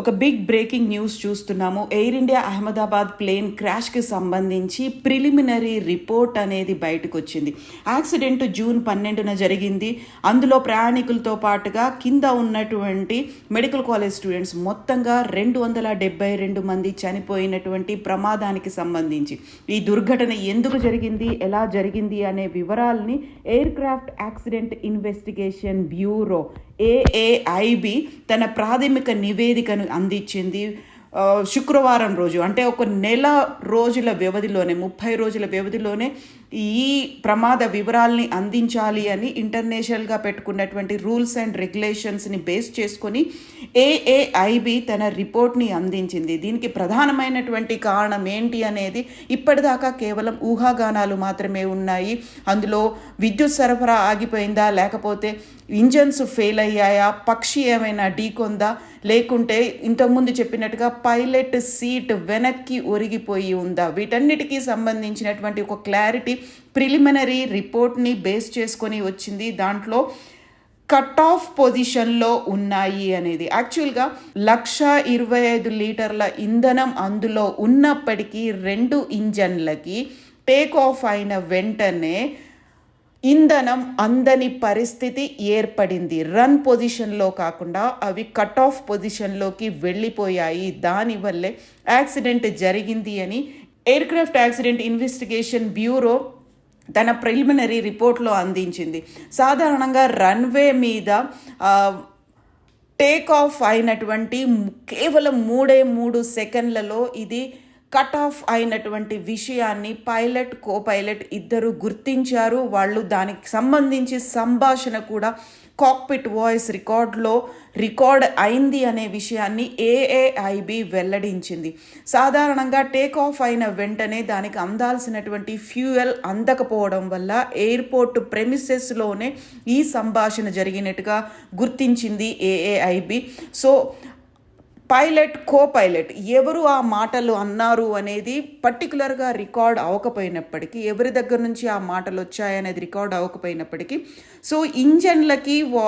ఒక big breaking news చూస్తున్నాము. Air India Ahmedabad plane క్రాష్కి సంబంధించి ప్రిలిమినరీ రిపోర్ట్ అనేది బయటకు వచ్చింది యాక్సిడెంట్ జూన్ పన్నెండున జరిగింది. అందులో ప్రయాణికులతో పాటుగా కింద ఉన్నటువంటి మెడికల్ కాలేజ్ స్టూడెంట్స్ మొత్తంగా రెండు వందల డెబ్బై రెండు మంది చనిపోయినటువంటి ప్రమాదానికి సంబంధించి. ఈ దుర్ఘటన ఎందుకు జరిగింది? ఎలా జరిగింది? అనే వివరాల్ని aircraft accident investigation bureau AAIB తన ప్రాథమిక నివేదికను అందించింది. శుక్రవారం రోజు అంటే ఒక నెల రోజుల వ్యవధిలోనే ముప్పై రోజుల వ్యవధిలోనే ఈ ప్రమాద వివరాల్ని అందించాలి అని ఇంటర్నేషనల్గా పెట్టుకున్నటువంటి రూల్స్ అండ్ రెగ్యులేషన్స్ని బేస్ చేసుకొని ఏఏఐబి తన రిపోర్ట్ని అందించింది. దీనికి ప్రధానమైనటువంటి కారణం ఏంటి అనేది ఇప్పటిదాకా కేవలం ఊహాగానాలు మాత్రమే ఉన్నాయి. అందులో విద్యుత్ సరఫరా ఆగిపోయిందా లేకపోతే ఇంజన్స్ ఫెయిల్ అయ్యాయా పక్షి ఏమైనా ఢీకొందా లేకుంటే ఇంతకుముందు చెప్పినట్టుగా పైలట్ సీట్ వెనక్కి ఒరిగిపోయి ఉందా? వీటన్నిటికీ సంబంధించినటువంటి ఒక క్లారిటీ ప్రిలిమినరీ రిపోర్ట్ని బేస్ చేసుకొని వచ్చింది. దాంట్లో కట్ ఆఫ్ పొజిషన్లో ఉన్నాయి అనేది. యాక్చువల్గా లక్ష ఇరవై ఐదు లీటర్ల ఇంధనం అందులో ఉన్నప్పటికీ రెండు ఇంజన్లకి టేక్ ఆఫ్ అయిన వెంటనే ఇంధనం అందని పరిస్థితి ఏర్పడింది. రన్ పొజిషన్లో కాకుండా అవి కట్ ఆఫ్ పొజిషన్లోకి వెళ్ళిపోయాయి. దానివల్లే యాక్సిడెంట్ జరిగింది అని ఎయిర్క్రాఫ్ట్ యాక్సిడెంట్ ఇన్వెస్టిగేషన్ బ్యూరో తన ప్రిలిమినరీ రిపోర్ట్లో అందించింది. సాధారణంగా రన్వే మీద టేక్ ఆఫ్ అయినటువంటి కేవలం మూడే మూడు సెకండ్లలో ఇది కట్ ఆఫ్ అయినటువంటి విషయాన్ని పైలట్ కో పైలట్ ఇద్దరు గుర్తించారు. వాళ్ళు దానికి సంబంధించి సంభాషణ కూడా కాక్పిట్ వాయిస్ రికార్డ్లో రికార్డ్ అయింది అనే విషయాన్ని ఏఏఐబి వెల్లడించింది. సాధారణంగా టేక్ ఆఫ్ అయిన వెంటనే దానికి అందాల్సినటువంటి ఫ్యూయల్ అందకపోవడం వల్ల ఎయిర్పోర్ట్ ప్రెమిసెస్లోనే ఈ సంభాషణ జరిగినట్టుగా గుర్తించింది AAIB so pilot co pilot ఎవరు ఆ మాటలు అన్నారు అనేది పర్టికులర్గా రికార్డ్ అవ్వకపోయినప్పటికీ ఎవరి దగ్గర నుంచి ఆ మాటలు వచ్చాయనేది రికార్డ్ అవ్వకపోయినప్పటికీ సో ఇంజన్లకి వా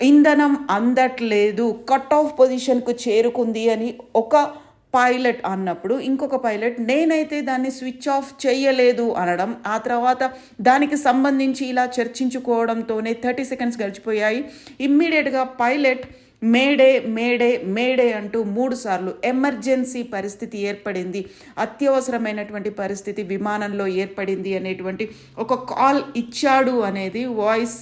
ఇంధనం అందట్లేదు కట్ ఆఫ్ పొజిషన్కు చేరుకుంది అని ఒక పైలట్ అన్నప్పుడు ఇంకొక పైలట్ నేనైతే దాన్ని స్విచ్ ఆఫ్ చేయలేదు అనడం ఆ తర్వాత దానికి సంబంధించి ఇలా చర్చించుకోవడంతోనే థర్టీ సెకండ్స్ గడిచిపోయాయి. ఇమ్మీడియట్గా పైలట్ మేడే మేడే మేడే అంటూ మూడు సార్లు ఎమర్జెన్సీ పరిస్థితి ఏర్పడింది. అత్యవసరమైనటువంటి పరిస్థితి విమానంలో ఏర్పడింది అనేటువంటి ఒక కాల్ ఇచ్చాడు అనేది వాయిస్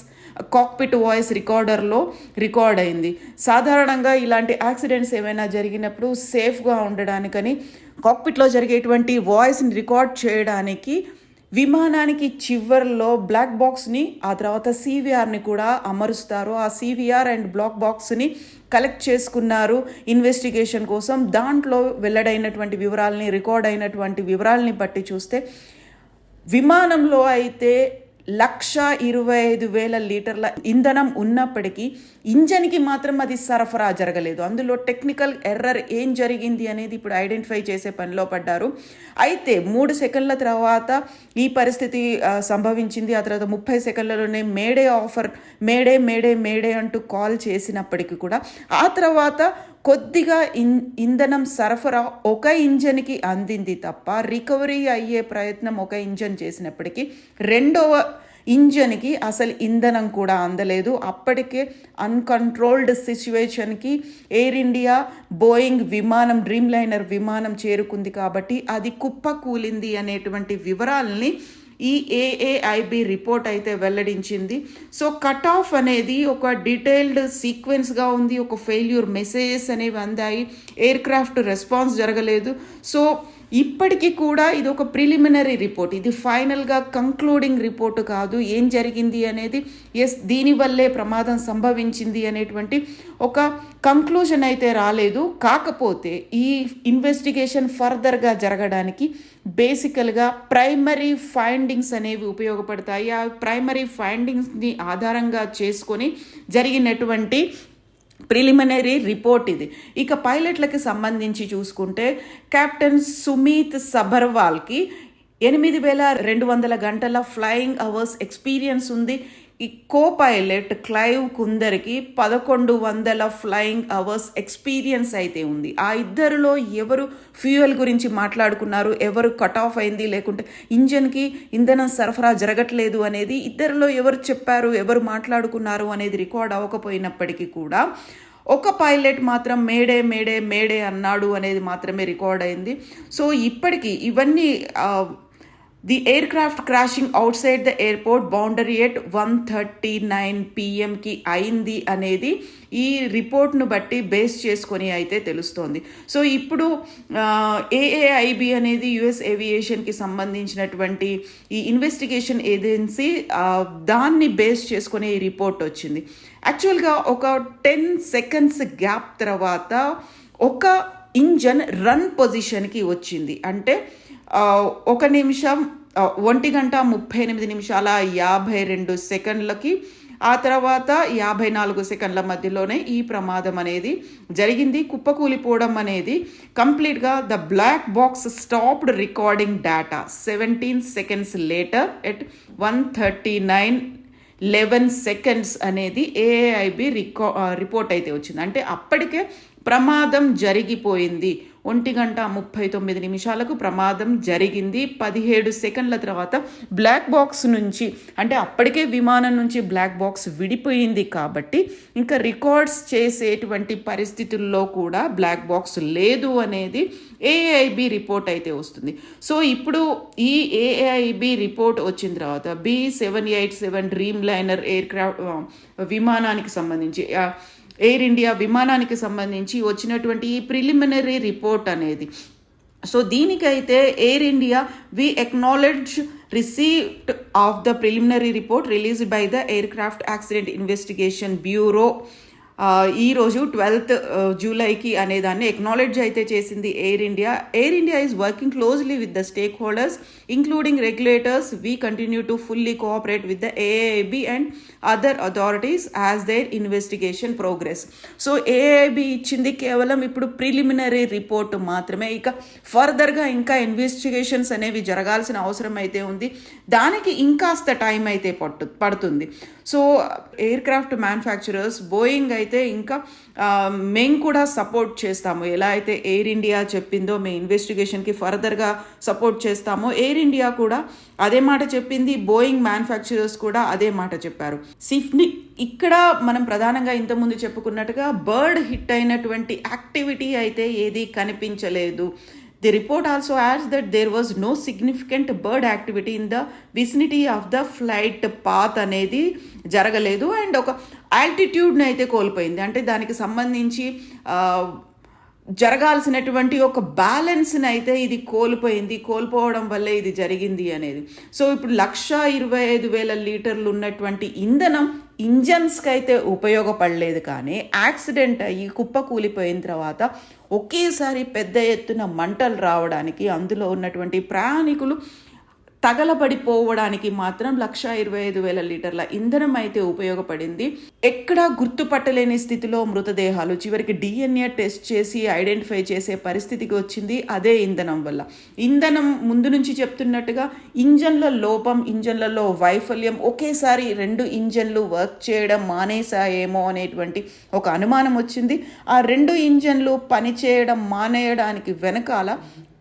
కాక్పిట్ వాయిస్ రికార్డర్లో రికార్డ్ అయింది. సాధారణంగా ఇలాంటి యాక్సిడెంట్స్ ఏమైనా జరిగినప్పుడు సేఫ్గా ఉండడానికని కాక్పిట్లో జరిగేటువంటి వాయిస్ని రికార్డ్ చేయడానికి విమానానికి చివర్లో బ్లాక్ బాక్స్ని ఆ తర్వాత సివిఆర్ని కూడా అమరుస్తారు. ఆ సివిఆర్ అండ్ బ్లాక్ బాక్స్ని కలెక్ట్ చేసుకున్నారు. ఇన్వెస్టిగేషన్ కోసం దాంట్లో వెల్లడైనటువంటి వివరాలని రికార్డ్ అయినటువంటి వివరాలని బట్టి చూస్తే విమానంలో అయితే లక్ష ఇరవై ఐదు వేల లీటర్ల ఇంధనం ఉన్నప్పటికీ ఇంజన్కి మాత్రం అది సరఫరా జరగలేదు. అందులో టెక్నికల్ ఎర్రర్ ఏం జరిగింది అనేది ఇప్పుడు ఐడెంటిఫై చేసే పనిలో పడ్డారు. అయితే మూడు సెకండ్ల తర్వాత ఈ పరిస్థితి సంభవించింది. ఆ తర్వాత ముప్పై సెకండ్లలోనే mayday offer mayday mayday mayday అంటూ కాల్ చేసినప్పటికీ కూడా ఆ తర్వాత కొద్దిగా ఇన్ ఇంధనం సరఫరా ఒక ఇంజన్కి అందింది తప్ప రికవరీ అయ్యే ప్రయత్నం ఒక ఇంజన్ చేసినప్పటికీ రెండవ ఇంజన్కి అసలు ఇంధనం కూడా అందలేదు. అప్పటికే అన్కంట్రోల్డ్ సిచ్యువేషన్కి ఎయిర్ ఇండియా బోయింగ్ విమానం డ్రీమ్ లైనర్ విమానం చేరుకుంది కాబట్టి అది కుప్ప కూలింది అనేటువంటి వివరాలని ఈ ఏఏఐబి రిపోర్ట్ అయితే వెల్లడించింది. సో కట్ ఆఫ్ అనేది ఒక డీటెయిల్డ్ సీక్వెన్స్గా ఉంది. ఒక ఫెయిల్యూర్ మెసేజెస్ అనేవి అందాయి. ఎయిర్ క్రాఫ్ట్ రెస్పాన్స్ జరగలేదు. సో ఇప్పటికీ కూడా ఇది ఒక ప్రిలిమినరీ రిపోర్ట్. ఇది ఫైనల్గా కంక్లూడింగ్ రిపోర్ట్ కాదు. ఏం జరిగింది అనేది ఎస్ దీనివల్లే ప్రమాదం సంభవించింది అనేటువంటి ఒక కంక్లూజన్ అయితే రాలేదు. కాకపోతే ఈ ఇన్వెస్టిగేషన్ ఫర్దర్గా జరగడానికి బేసికల్గా ప్రైమరీ ఫైండింగ్స్ అనేవి ఉపయోగపడతాయి. ఆ ప్రైమరీ ఫైండింగ్స్ని ఆధారంగా చేసుకొని జరిగినటువంటి ప్రిలిమినరీ రిపోర్ట్ ఇది. ఇక పైలట్లకి సంబంధించి చూసుకుంటే కెప్టెన్ సుమీత్ సబర్వాల్కి ఎనిమిది వేల రెండు వందల గంటల ఫ్లయింగ్ అవర్స్ ఎక్స్పీరియన్స్ ఉంది. ఈ కో పైలట్ క్లైవ్ కుందరికి పదకొండు వందల ఫ్లయింగ్ అవర్స్ ఎక్స్పీరియన్స్ అయితే ఉంది. ఆ ఇద్దరిలో ఎవరు ఫ్యూయల్ గురించి మాట్లాడుకున్నారు? ఎవరు కట్ ఆఫ్ అయింది? లేకుంటే ఇంజన్కి ఇంధనం సరఫరా జరగట్లేదు అనేది ఇద్దరిలో ఎవరు చెప్పారు? ఎవరు మాట్లాడుకున్నారు అనేది రికార్డ్ అవ్వకపోయినప్పటికీ కూడా ఒక పైలట్ మాత్రం మేడే మేడే మేడే అన్నాడు అనేది మాత్రమే రికార్డ్ అయింది. సో ఇప్పటికీ ఇవన్నీ the aircraft crashing outside the airport boundary at one thirty nine పిఎంకి అయింది అనేది ఈ రిపోర్ట్ను బట్టి బేస్ చేసుకొని అయితే తెలుస్తోంది. సో ఇప్పుడు ఏఏఐబి అనేది యుఎస్ ఏవియేషన్కి సంబంధించినటువంటి ఈ ఇన్వెస్టిగేషన్ ఏజెన్సీ దాన్ని బేస్ చేసుకునే ఈ రిపోర్ట్ వచ్చింది. యాక్చువల్గా ఒక టెన్ సెకండ్స్ గ్యాప్ తర్వాత ఒక ఇంజన్ రన్ పొజిషన్కి వచ్చింది. అంటే ఒక నిమిషం ఒంటి గంట ముప్పై ఎనిమిది నిమిషాల యాభై రెండు సెకండ్లకి ఆ తర్వాత యాభై నాలుగు సెకండ్ల మధ్యలోనే ఈ ప్రమాదం అనేది జరిగింది. కుప్పకూలిపోవడం అనేది కంప్లీట్గా the black box stopped recording data. Seventeen seconds later at one thirty nine eleven seconds అనేది ఏఐబి రికా రిపోర్ట్ అయితే వచ్చింది. అంటే అప్పటికే ప్రమాదం జరిగిపోయింది. ఒంటి గంట ముప్పై తొమ్మిది నిమిషాలకు ప్రమాదం జరిగింది. పదిహేడు సెకండ్ల తర్వాత బ్లాక్ బాక్స్ నుంచి అంటే అప్పటికే విమానం నుంచి బ్లాక్ బాక్స్ విడిపోయింది కాబట్టి ఇంకా రికార్డ్స్ చేసేటువంటి పరిస్థితుల్లో కూడా బ్లాక్ బాక్స్ లేదు అనేది ఏఐబి రిపోర్ట్ అయితే వస్తుంది. సో ఇప్పుడు ఈ ఏఐబి రిపోర్ట్ వచ్చిన తర్వాత B seven eight seven Dreamliner aircraft విమానానికి సంబంధించి ఎయిర్ ఇండియా విమానానికి సంబంధించి వచ్చినటువంటి ఈ ప్రిలిమినరీ రిపోర్ట్ అనేది. సో దీనికైతే Air India we acknowledge received of the preliminary report released by the aircraft accident investigation bureau ఈరోజు ట్వెల్త్ జూలైకి అనేదాన్ని ఎక్నాలెడ్జ్ అయితే చేసింది Air India Air India is working closely with the stakeholders including regulators we continue to fully cooperate with the AIB and other authorities as their investigation progress so AIB ఇచ్చింది కేవలం ఇప్పుడు preliminary report మాత్రమే. ఇక ఫర్దర్గా ఇంకా investigations అనేవి జరగాల్సిన అవసరం అయితే ఉంది. దానికి ఇంకాస్త టైం అయితే పట్టు పడుతుంది. So aircraft manufacturers Boeing అయితే ఇంకా మేము కూడా సపోర్ట్ చేస్తాము. ఎలా అయితే ఎయిర్ ఇండియా చెప్పిందో మేము ఇన్వెస్టిగేషన్కి ఫర్దర్గా సపోర్ట్ చేస్తామో ఎయిర్ ఇండియా కూడా అదే మాట చెప్పింది బోయింగ్ మ్యానుఫ్యాక్చరర్స్ కూడా అదే మాట చెప్పారు. సిఫ్ని ఇక్కడ మనం ప్రధానంగా ఇంతకుముందు చెప్పుకున్నట్టుగా బర్డ్ హిట్ అయినటువంటి యాక్టివిటీ అయితే ఏది కనిపించలేదు. The report also adds that there was no significant bird activity in the vicinity of the flight path అనేది జరగలేదు. అండ్ ఒక ఆల్టిట్యూడ్ని అయితే కోల్పోయింది. అంటే దానికి సంబంధించి జరగాల్సినటువంటి ఒక బ్యాలెన్స్ని అయితే ఇది కోల్పోయింది. కోల్పోవడం వల్లే ఇది జరిగింది అనేది. సో ఇప్పుడు లక్ష ఇరవై ఐదు వేల లీటర్లు ఉన్నటువంటి ఇంధనం ఇంజన్స్కి అయితే ఉపయోగపడలేదు కానీ యాక్సిడెంట్ అయ్యి కుప్ప కూలిపోయిన తర్వాత ఒకేసారి పెద్ద ఎత్తున మంటలు రావడానికి అందులో ఉన్నటువంటి ప్రయాణికులు తగలబడిపోవడానికి మాత్రం లక్ష ఇరవై ఐదు వేల లీటర్ల ఇంధనం అయితే ఉపయోగపడింది. ఎక్కడా గుర్తుపట్టలేని స్థితిలో మృతదేహాలు చివరికి డిఎన్ఏ టెస్ట్ చేసి ఐడెంటిఫై చేసే పరిస్థితికి వచ్చింది అదే ఇంధనం వల్ల. ఇంధనం ముందు నుంచి చెప్తున్నట్టుగా ఇంజన్ల లోపం ఇంజన్లలో వైఫల్యం ఒకేసారి రెండు ఇంజన్లు వర్క్ చేయడం మానేసాయేమో అనేటువంటి ఒక అనుమానం వచ్చింది. ఆ రెండు ఇంజన్లు పనిచేయడం మానేయడానికి వెనకాల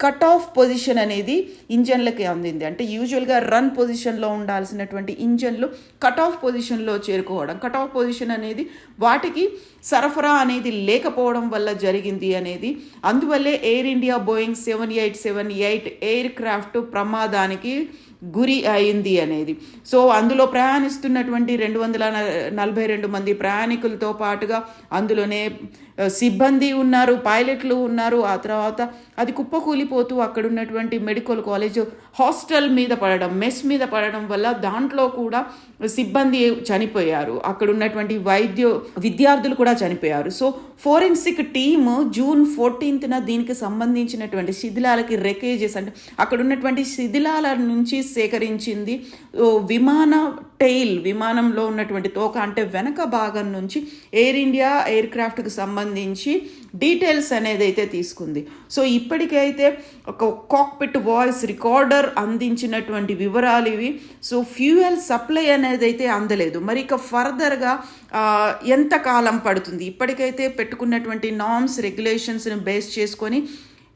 కట్ ఆఫ్ పొజిషన్ అనేది ఇంజన్లకి అందింది. అంటే యూజువల్గా రన్ పొజిషన్లో ఉండాల్సినటువంటి ఇంజన్లు కట్ ఆఫ్ పొజిషన్లో చేరుకోవడం. కట్ ఆఫ్ పొజిషన్ అనేది వాటికి సరఫరా అనేది లేకపోవడం వల్ల జరిగింది అనేది. అందువల్లే Air India Boeing seven eight seven eight aircraft ప్రమాదానికి గురి అయింది అనేది. సో అందులో ప్రయాణిస్తున్నటువంటి రెండు వందల నలభై రెండు మంది ప్రయాణికులతో పాటుగా అందులోనే సిబ్బంది ఉన్నారు పైలట్లు ఉన్నారు. ఆ తర్వాత అది కుప్పకూలిపోతూ అక్కడ ఉన్నటువంటి మెడికల్ కాలేజ్ హాస్టల్ మీద పడడం మెస్ మీద పడడం వల్ల దాంట్లో కూడా సిబ్బంది చనిపోయారు. అక్కడ ఉన్నటువంటి వైద్య విద్యార్థులు కూడా చనిపోయారు. సో ఫోరెన్సిక్ టీమ్ జూన్ ఫోర్టీన్త్న దీనికి సంబంధించినటువంటి శిథిలాలకి రెకేజెస్ అంటే అక్కడ ఉన్నటువంటి శిథిలాల నుంచి సేకరించింది. విమాన టెయిల్ విమానంలో ఉన్నటువంటి తోక అంటే వెనక భాగం నుంచి ఎయిర్ ఇండియా ఎయిర్ క్రాఫ్ట్కి సంబంధించి డీటెయిల్స్ అనేది అయితే తీసుకుంది. సో ఇప్పటికైతే ఒక కాక్పిట్ వాయిస్ రికార్డర్ అందించినటువంటి వివరాలు ఇవి. సో ఫ్యూయల్ సప్లై అనేది అయితే అందలేదు. మరి ఇక ఫర్దర్గా ఎంత కాలం పడుతుంది? ఇప్పటికైతే పెట్టుకున్నటువంటి నామ్స్ రెగ్యులేషన్స్ని బేస్ చేసుకొని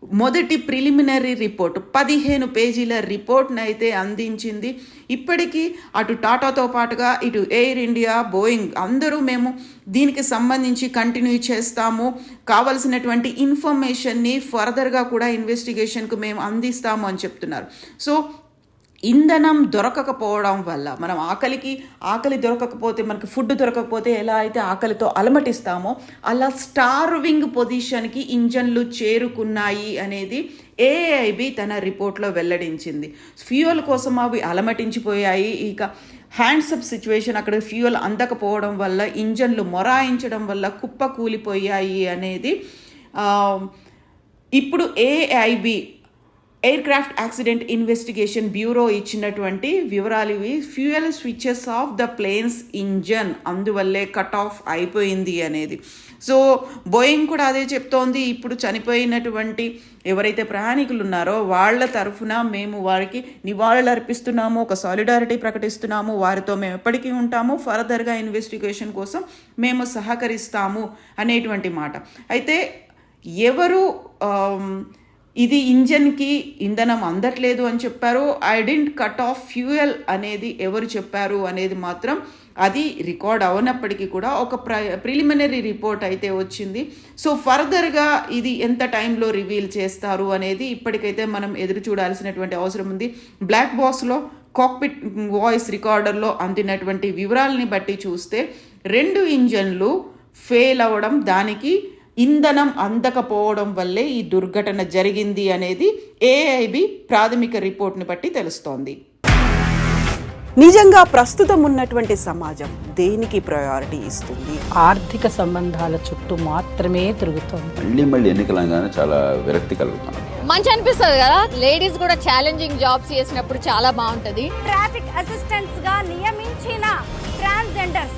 మొదటి ప్రిలిమినరీ రిపోర్ట్ పదిహేను పేజీల రిపోర్ట్ని అయితే అందించింది. ఇప్పటికీ అటు టాటాతో పాటుగా ఇటు ఎయిర్ ఇండియా బోయింగ్ అందరూ మేము దీనికి సంబంధించి కంటిన్యూ చేస్తాము. కావలసినటువంటి ఇన్ఫర్మేషన్ని ఫర్దర్గా కూడా ఇన్వెస్టిగేషన్కు మేము అందిస్తాము అని చెప్తున్నారు. సో ఇంధనం దొరకకపోవడం వల్ల మనం ఆకలికి ఆకలి దొరకకపోతే మనకి ఫుడ్ దొరకకపోతే ఎలా అయితే ఆకలితో అలమటిస్తామో అలా స్టార్వింగ్ పొజిషన్కి ఇంజన్లు చేరుకున్నాయి అనేది ఏఐబి తన రిపోర్ట్లో వెల్లడించింది. ఫ్యూయల్ కోసం అవి అలమటించిపోయాయి. ఇక హ్యాండ్స్ అప్ సిచ్యువేషన్ అక్కడ ఫ్యూయల్ అందకపోవడం వల్ల ఇంజన్లు మొరాయించడం వల్ల కుప్ప కూలిపోయాయి అనేది ఇప్పుడు AIB aircraft accident investigation bureau ఇచ్చినటువంటి వివరాలు ఇవి. Fuel switches off the planes engine అందువల్లే కట్ ఆఫ్ అయిపోయింది అనేది. సో బోయింగ్ కూడా అదే చెప్తోంది. ఇప్పుడు చనిపోయినటువంటి ఎవరైతే ప్రయాణికులు ఉన్నారో వాళ్ళ తరఫున మేము వారికి నివాళులు అర్పిస్తున్నాము ఒక సాలిడారిటీ ప్రకటిస్తున్నాము. వారితో మేము ఎప్పటికీ ఉంటాము. ఫర్దర్గా ఇన్వెస్టిగేషన్ కోసం మేము సహకరిస్తాము అనేటువంటి మాట. అయితే ఎవరు ఇది ఇంజన్కి ఇంధనం అందట్లేదు అని చెప్పారు I didn't cut off fuel అనేది ఎవరు చెప్పారు అనేది మాత్రం అది రికార్డ్ అవనప్పటికీ కూడా ఒక ప్ర ప్రిలిమినరీ రిపోర్ట్ అయితే వచ్చింది. సో ఫర్దర్గా ఇది ఎంత టైంలో రివీల్ చేస్తారు అనేది ఇప్పటికైతే మనం ఎదురు చూడాల్సినటువంటి అవసరం ఉంది. బ్లాక్ బాక్స్లో కాక్పిట్ వాయిస్ రికార్డర్లో అందినటువంటి వివరాలని బట్టి చూస్తే రెండు ఇంజన్లు ఫెయిల్ అవ్వడం దానికి ఇంధనం అందకపోవడం వల్లే ఈ దుర్ఘటన జరిగింది అనేది ఏఐబి ప్రాథమిక రిపోర్ట్ని బట్టి తెలుస్తోంది. నిజంగా ప్రస్తుతం ఉన్నటువంటి సమాజం దేనికి ప్రయారిటీ ఇస్తుంది? ఆర్థిక సంబంధాల చుట్టూ మాత్రమే తిరుగుతోంది. మళ్ళీ మళ్ళీ ఎన్నికలు అనగానే చాలా విరక్తి కలుగుతాను మంచి అనిపిస్తుంది కదా? లేడీస్ కూడా ఛాలెంజింగ్ జాబ్స్ చేసినప్పుడు చాలా బాగుంటది. ట్రాఫిక్ అసిస్టెంట్స్గా నియమించిన ట్రాన్స్జెండర్స్